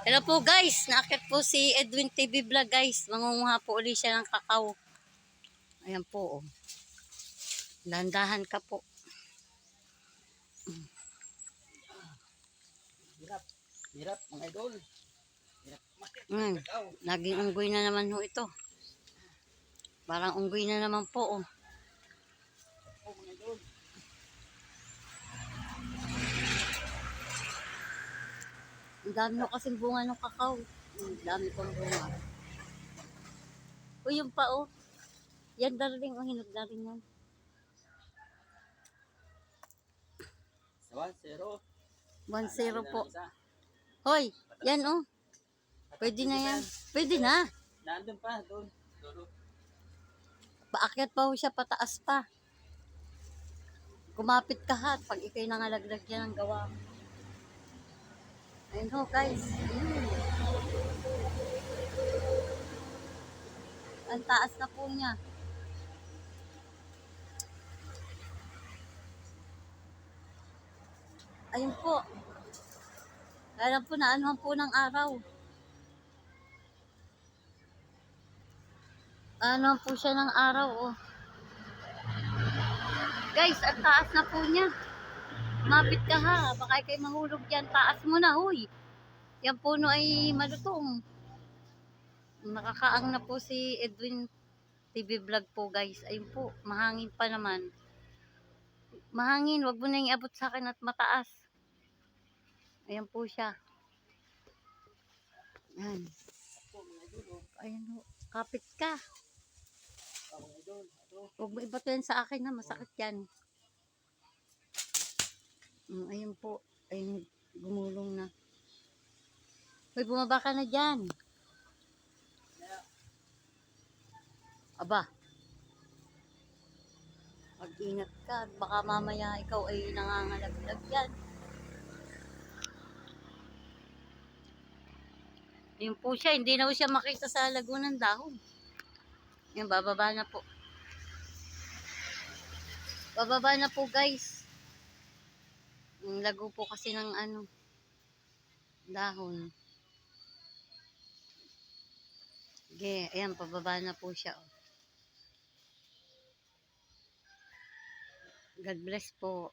Hello po guys, naakit po si Edwin TV Vlog guys. Mangunguha po ulit siya ng kakao. Ayan po oh. Landahan ka po. Hirap. Hirap, mga idol. Hirap. Bakit? Mm. Naging unggoy na naman ho ito. Parang unggoy na naman po oh. Oh, mga idol. Dami ho kasing bunga ng kakao. Ang dami kong bunga. Uy, yung pa oh. Yan darling, oh, hinog na rin yan. Sawan, zero. 1-0 po. Isa. Hoy, yan oh. Pwede na yan. Pwede na. Nandun pa, doon. Paakyat pa ho siya, pataas pa. Kumapit ka ha, pag ikay nangalaglag yan ang gawa mo. Ayun ho, guys. Mm. Ang taas na po niya. Ayun po. Kaya po, naanuhan po ng araw. Ano po siya ng araw, oh. Guys, ang taas na po niya. Mapit ka ha. Baka kayo mahulog dyan. Taas mo na, huy. Yan puno ay malutong. Nakakaang na po si Edwin TV vlog po, guys. Ayun po, mahangin pa naman. Mahangin, wag mo na yung abot sa akin at mataas. Ayan po siya. Ayan. Ayan ho. Kapit ka. Huwag mo ibato yan sa akin na masakit yan. Mm, ayun po. Ayun, gumulong na. Hoy, bumaba ka na dyan. Aba. Mag-ingat ka. Baka mamaya ikaw ay nangangalaglag yan. Yun po siya. Hindi na po siya makita sa lagunan dahon. Yan, bababa na po. Bababa na po guys. Ang lago po kasi ng ano, dahon. Okay, ayan, pababa na po siya. oh. God bless po.